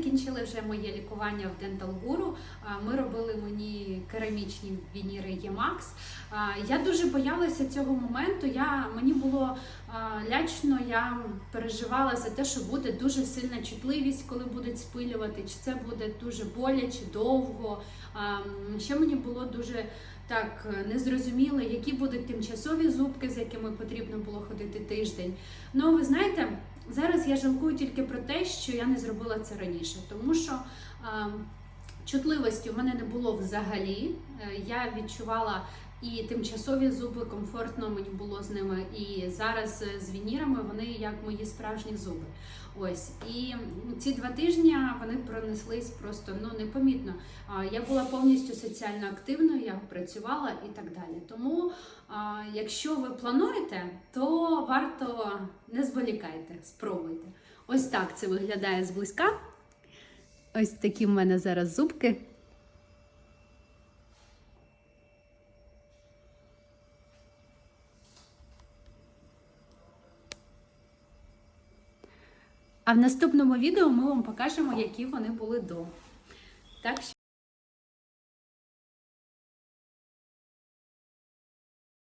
закінчили вже моє лікування в Dental Guru. Ми робили мені керамічні вініри Ємакс. Я дуже боялася цього моменту. Я, мені було лячно, я переживала за те, що буде дуже сильна чутливість, коли будуть спилювати, чи це буде дуже боляче, довго. Ще мені було дуже так е, незрозуміло, які будуть тимчасові зубки, з якими потрібно було ходити тиждень. Ну, ви знаєте, зараз я жалкую тільки про те, що я не зробила це раніше, тому що чутливості в мене не було взагалі. Е, Я відчувала і тимчасові зуби, комфортно мені було з ними. І зараз е, з вінірами вони як мої справжні зуби. Ось і ці два тижні вони пронеслись просто ну непомітно. Я була повністю соціально активною, я працювала і так далі. Тому, якщо ви плануєте, то варто не зволікайте, спробуйте. Ось так це виглядає зблизька. Ось такі в мене зараз зубки. А в наступному відео ми вам покажемо, які вони були до. Так що